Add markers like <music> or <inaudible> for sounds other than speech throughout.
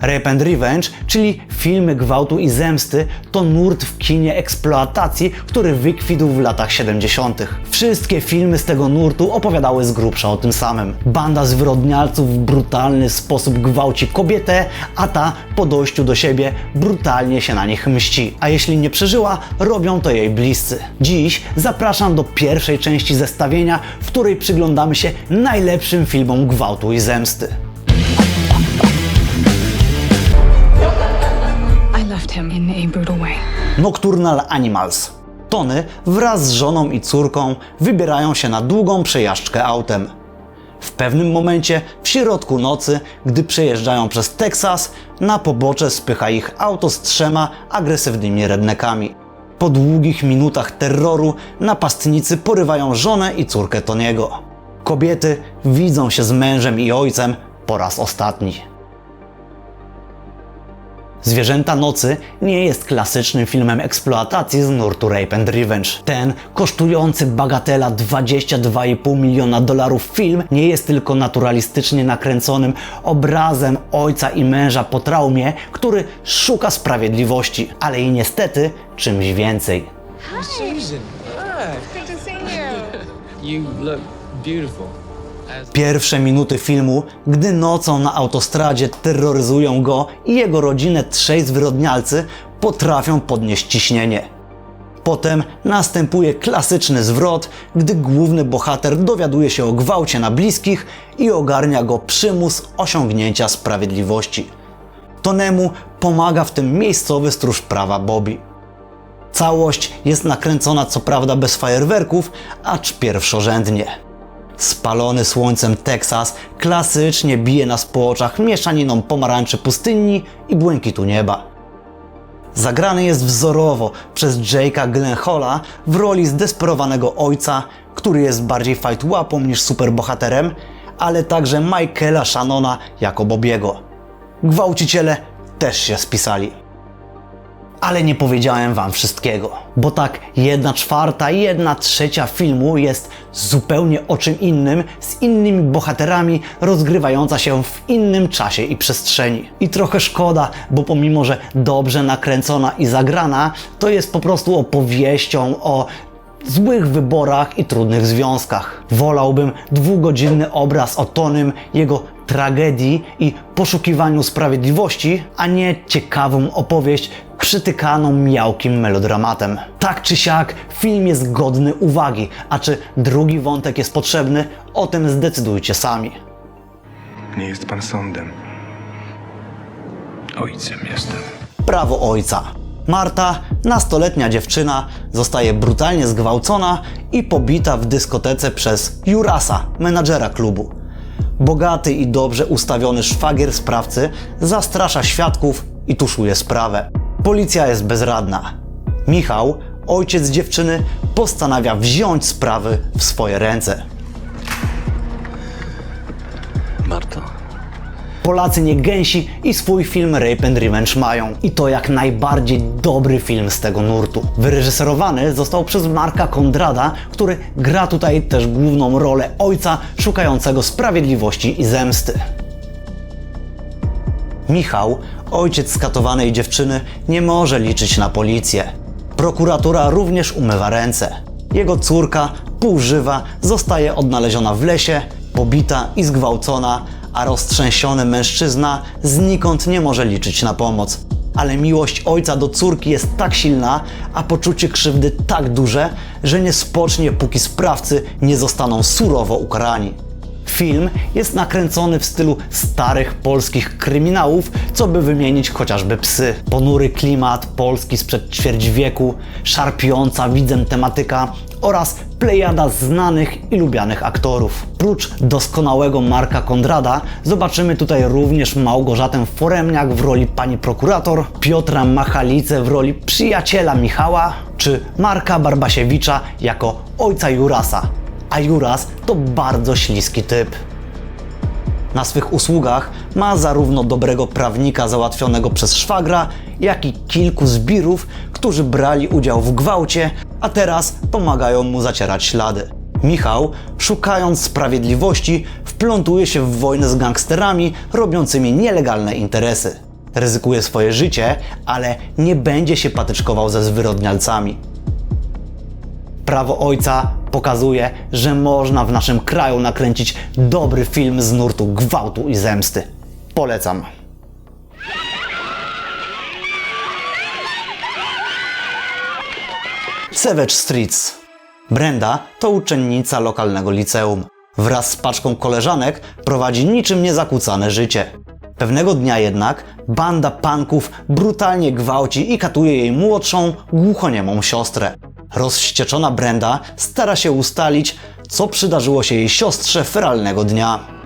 Rape and Revenge, czyli filmy gwałtu i zemsty, to nurt w kinie eksploatacji, który wykwitł w latach 70. Wszystkie filmy z tego nurtu opowiadały z grubsza o tym samym. Banda zwyrodnialców w brutalny sposób gwałci kobietę, a ta po dojściu do siebie brutalnie się na nich mści. A jeśli nie przeżyła, robią to jej bliscy. Dziś zapraszam do pierwszej części zestawienia, w której przyglądamy się najlepszym filmom gwałtu i zemsty. Nocturnal Animals. Tony wraz z żoną i córką wybierają się na długą przejażdżkę autem. W pewnym momencie, w środku nocy, gdy przejeżdżają przez Teksas, na pobocze spycha ich auto z trzema agresywnymi rednekami. Po długich minutach terroru napastnicy porywają żonę i córkę Toniego. Kobiety widzą się z mężem i ojcem po raz ostatni. Zwierzęta Nocy nie jest klasycznym filmem eksploatacji z nurtu Rape and Revenge. Ten kosztujący bagatela 22,5 miliona dolarów film nie jest tylko naturalistycznie nakręconym obrazem ojca i męża po traumie, który szuka sprawiedliwości, ale i niestety czymś więcej. Susan, Good to see you. <laughs> you look beautiful. Pierwsze minuty filmu, gdy nocą na autostradzie terroryzują go i jego rodzinę trzej zwyrodnialcy, potrafią podnieść ciśnienie. Potem następuje klasyczny zwrot, gdy główny bohater dowiaduje się o gwałcie na bliskich i ogarnia go przymus osiągnięcia sprawiedliwości. Tonemu pomaga w tym miejscowy stróż prawa Bobby. Całość jest nakręcona co prawda bez fajerwerków, acz pierwszorzędnie. Spalony słońcem Teksas klasycznie bije nas po oczach mieszaniną pomarańczy pustyni i błękitu nieba. Zagrany jest wzorowo przez Jake'a Gyllenhaala w roli zdesperowanego ojca, który jest bardziej fight łapą niż superbohaterem, ale także Michaela Shannona jako Bobiego. Gwałciciele też się spisali. Ale nie powiedziałem wam wszystkiego, bo tak jedna czwarta, jedna trzecia filmu jest zupełnie o czym innym, z innymi bohaterami, rozgrywająca się w innym czasie i przestrzeni. I trochę szkoda, bo pomimo, że dobrze nakręcona i zagrana, to jest po prostu opowieścią o złych wyborach i trudnych związkach. Wolałbym dwugodzinny obraz o Tonym, jego tragedii i poszukiwaniu sprawiedliwości, a nie ciekawą opowieść przytykaną miałkim melodramatem. Tak czy siak, film jest godny uwagi, a czy drugi wątek jest potrzebny, o tym zdecydujcie sami. Nie jest pan sądem. Ojcem jestem. Prawo ojca. Marta, nastoletnia dziewczyna, zostaje brutalnie zgwałcona i pobita w dyskotece przez Jurasa, menadżera klubu. Bogaty i dobrze ustawiony szwagier sprawcy zastrasza świadków i tuszuje sprawę. Policja jest bezradna. Michał, ojciec dziewczyny, postanawia wziąć sprawy w swoje ręce. Polacy nie gęsi i swój film Rape and Revenge mają. I to jak najbardziej dobry film z tego nurtu. Wyreżyserowany został przez Marka Kondrada, który gra tutaj też główną rolę ojca szukającego sprawiedliwości i zemsty. Michał, ojciec skatowanej dziewczyny, nie może liczyć na policję. Prokuratura również umywa ręce. Jego córka, półżywa, zostaje odnaleziona w lesie, pobita i zgwałcona, a roztrzęsiony mężczyzna znikąd nie może liczyć na pomoc. Ale miłość ojca do córki jest tak silna, a poczucie krzywdy tak duże, że nie spocznie, póki sprawcy nie zostaną surowo ukarani. Film jest nakręcony w stylu starych polskich kryminałów, co by wymienić chociażby psy. Ponury klimat Polski sprzed ćwierć wieku, szarpiąca widzem tematyka oraz plejada znanych i lubianych aktorów. Prócz doskonałego Marka Kondrada zobaczymy tutaj również Małgorzatę Foremniak w roli pani prokurator, Piotra Machalice w roli przyjaciela Michała, czy Marka Barbasiewicza jako ojca Jurasa, a Juras to bardzo śliski typ. Na swych usługach ma zarówno dobrego prawnika załatwionego przez szwagra, jak i kilku zbirów, którzy brali udział w gwałcie, a teraz pomagają mu zacierać ślady. Michał, szukając sprawiedliwości, wplątuje się w wojnę z gangsterami robiącymi nielegalne interesy. Ryzykuje swoje życie, ale nie będzie się patyczkował ze zwyrodnialcami. Prawo ojca pokazuje, że można w naszym kraju nakręcić dobry film z nurtu gwałtu i zemsty. Polecam. Savage Streets. Brenda to uczennica lokalnego liceum. Wraz z paczką koleżanek prowadzi niczym niezakłócane życie. Pewnego dnia jednak banda panków brutalnie gwałci i katuje jej młodszą, głuchoniemą siostrę. Rozścieczona Brenda stara się ustalić, co przydarzyło się jej siostrze feralnego dnia.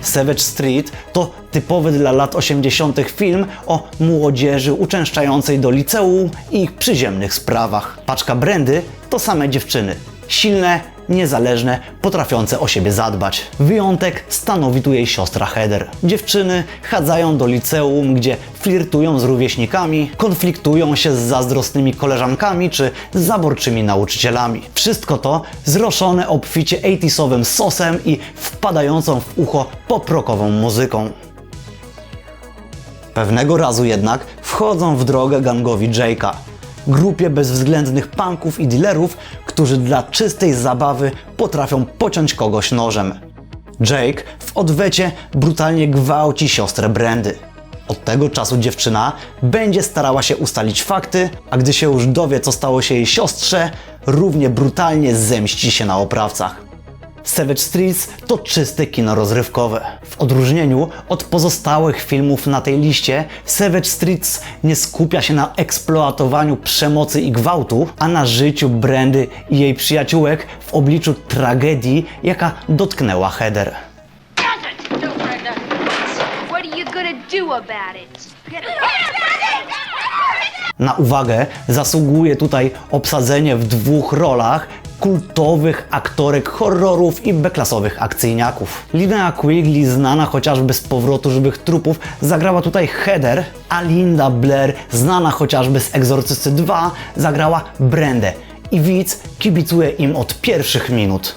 Savage Street to typowy dla lat 80. film o młodzieży uczęszczającej do liceum i ich przyziemnych sprawach. Paczka Brandy to same dziewczyny. Silne, niezależne, potrafiące o siebie zadbać. Wyjątek stanowi tu jej siostra Heather. Dziewczyny chadzają do liceum, gdzie flirtują z rówieśnikami, konfliktują się z zazdrosnymi koleżankami czy zaborczymi nauczycielami. Wszystko to zroszone obficie 80sowym sosem i wpadającą w ucho poprokową muzyką. Pewnego razu jednak wchodzą w drogę gangowi Jake'a. Grupie bezwzględnych punków i dealerów, którzy dla czystej zabawy potrafią pociąć kogoś nożem. Jake w odwecie brutalnie gwałci siostrę Brandy. Od tego czasu dziewczyna będzie starała się ustalić fakty, a gdy się już dowie, co stało się jej siostrze, równie brutalnie zemści się na oprawcach. Savage Streets to czyste kino rozrywkowe. W odróżnieniu od pozostałych filmów na tej liście, Savage Streets nie skupia się na eksploatowaniu przemocy i gwałtu, a na życiu Brandy i jej przyjaciółek w obliczu tragedii, jaka dotknęła Heather. Na uwagę zasługuje tutaj obsadzenie w dwóch rolach kultowych aktorek horrorów i beklasowych akcyjniaków. Linnea Quigley, znana chociażby z powrotu żywych trupów, zagrała tutaj Heather, a Linda Blair, znana chociażby z Egzorcysty 2, zagrała Brendę. I widz kibicuje im od pierwszych minut.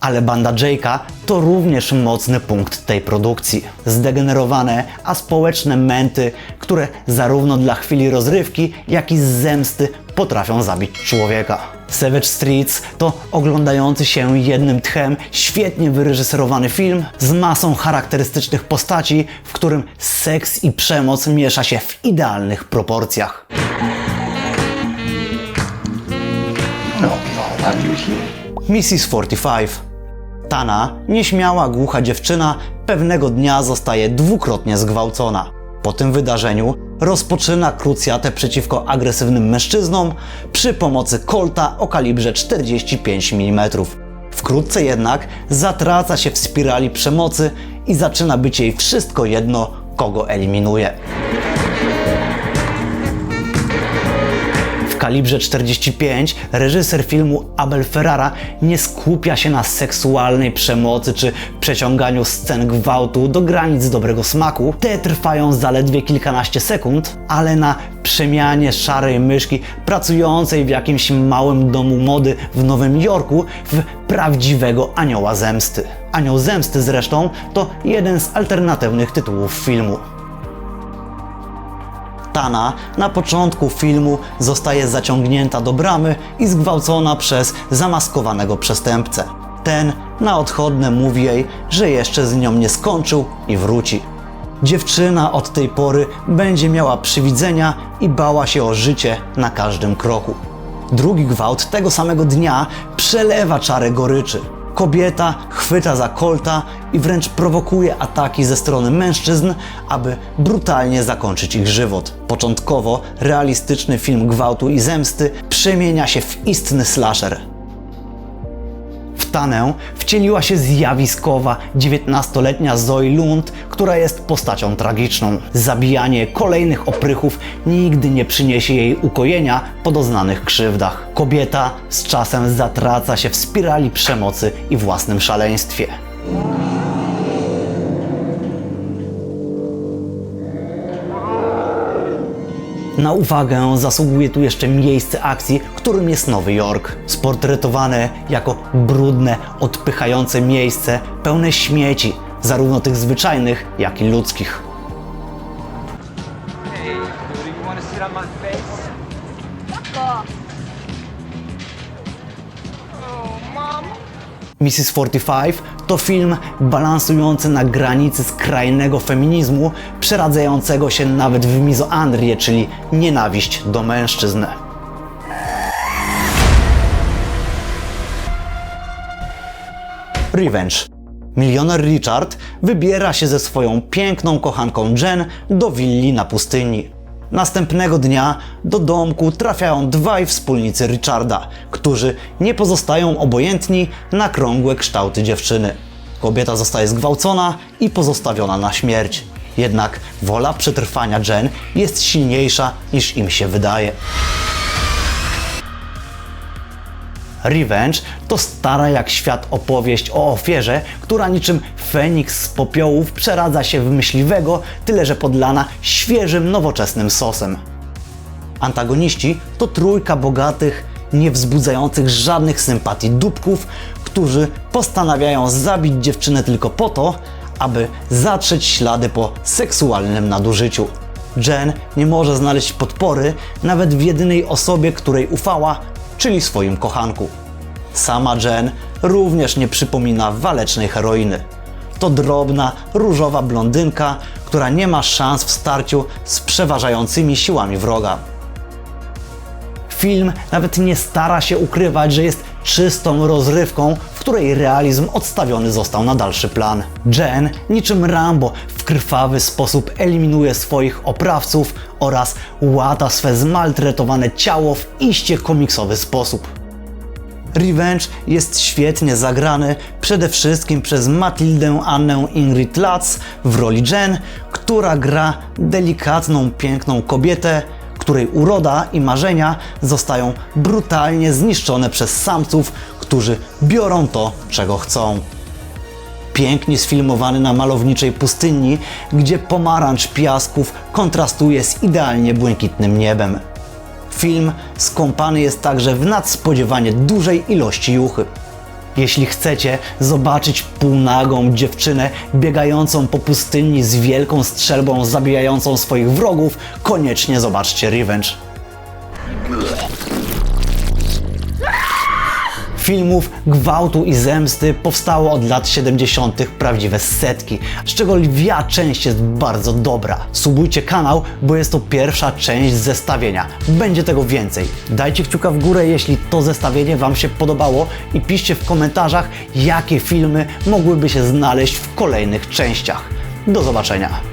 Ale banda Jake'a to również mocny punkt tej produkcji. Zdegenerowane, a społeczne męty, które zarówno dla chwili rozrywki, jak i z zemsty potrafią zabić człowieka. Savage Streets to oglądający się jednym tchem, świetnie wyreżyserowany film z masą charakterystycznych postaci, w którym seks i przemoc miesza się w idealnych proporcjach. No, no, here? Mrs. 45. Tana, nieśmiała, głucha dziewczyna, pewnego dnia zostaje dwukrotnie zgwałcona. Po tym wydarzeniu rozpoczyna krucjatę przeciwko agresywnym mężczyznom przy pomocy kolta o kalibrze 45 mm. Wkrótce jednak zatraca się w spirali przemocy i zaczyna być jej wszystko jedno, kogo eliminuje. Kalibrze 45 reżyser filmu Abel Ferrara nie skupia się na seksualnej przemocy czy przeciąganiu scen gwałtu do granic dobrego smaku. Te trwają zaledwie kilkanaście sekund, ale na przemianie szarej myszki pracującej w jakimś małym domu mody w Nowym Jorku w prawdziwego anioła zemsty. Anioł zemsty zresztą to jeden z alternatywnych tytułów filmu. Tana na początku filmu zostaje zaciągnięta do bramy i zgwałcona przez zamaskowanego przestępcę. Ten na odchodne mówi jej, że jeszcze z nią nie skończył i wróci. Dziewczyna od tej pory będzie miała przywidzenia i bała się o życie na każdym kroku. Drugi gwałt tego samego dnia przelewa czarę goryczy. Kobieta chwyta za kolta i wręcz prowokuje ataki ze strony mężczyzn, aby brutalnie zakończyć ich żywot. Początkowo realistyczny film gwałtu i zemsty przemienia się w istny slasher. Wcieliła się zjawiskowa 19-letnia Zoe Lund, która jest postacią tragiczną. Zabijanie kolejnych oprychów nigdy nie przyniesie jej ukojenia po doznanych krzywdach. Kobieta z czasem zatraca się w spirali przemocy i własnym szaleństwie. Na uwagę zasługuje tu jeszcze miejsce akcji, którym jest Nowy Jork. Sportretowane jako brudne, odpychające miejsce, pełne śmieci, zarówno tych zwyczajnych, jak i ludzkich. Mrs. 45 to film balansujący na granicy skrajnego feminizmu, przeradzającego się nawet w mizoandrię, czyli nienawiść do mężczyzn. Revenge. Milioner Richard wybiera się ze swoją piękną kochanką Jen do willi na pustyni. Następnego dnia do domku trafiają dwaj wspólnicy Richarda, którzy nie pozostają obojętni na krągłe kształty dziewczyny. Kobieta zostaje zgwałcona i pozostawiona na śmierć. Jednak wola przetrwania Jen jest silniejsza niż im się wydaje. Revenge to stara jak świat opowieść o ofierze, która niczym feniks z popiołów przeradza się w myśliwego, tyle że podlana świeżym, nowoczesnym sosem. Antagoniści to trójka bogatych, nie wzbudzających żadnych sympatii dupków, którzy postanawiają zabić dziewczynę tylko po to, aby zatrzeć ślady po seksualnym nadużyciu. Jen nie może znaleźć podpory nawet w jedynej osobie, której ufała, czyli swoim kochanku. Sama Jen również nie przypomina walecznej heroiny. To drobna, różowa blondynka, która nie ma szans w starciu z przeważającymi siłami wroga. Film nawet nie stara się ukrywać, że jest czystą rozrywką, w której realizm odstawiony został na dalszy plan. Jen, niczym Rambo, w krwawy sposób eliminuje swoich oprawców oraz łata swe zmaltretowane ciało w iście komiksowy sposób. Revenge jest świetnie zagrany przede wszystkim przez Matildę Annę Ingrid Latz w roli Jen, która gra delikatną, piękną kobietę, której uroda i marzenia zostają brutalnie zniszczone przez samców, którzy biorą to, czego chcą. Pięknie sfilmowany na malowniczej pustyni, gdzie pomarańcz piasków kontrastuje z idealnie błękitnym niebem. Film skąpany jest także w nadspodziewanie dużej ilości juchy. Jeśli chcecie zobaczyć półnagą dziewczynę biegającą po pustyni z wielką strzelbą zabijającą swoich wrogów, koniecznie zobaczcie Revenge. Filmów gwałtu i zemsty powstało od lat 70. prawdziwe setki, z czego lwia część jest bardzo dobra. Subujcie kanał, bo jest to pierwsza część zestawienia. Będzie tego więcej. Dajcie kciuka w górę, jeśli to zestawienie Wam się podobało i piszcie w komentarzach, jakie filmy mogłyby się znaleźć w kolejnych częściach. Do zobaczenia.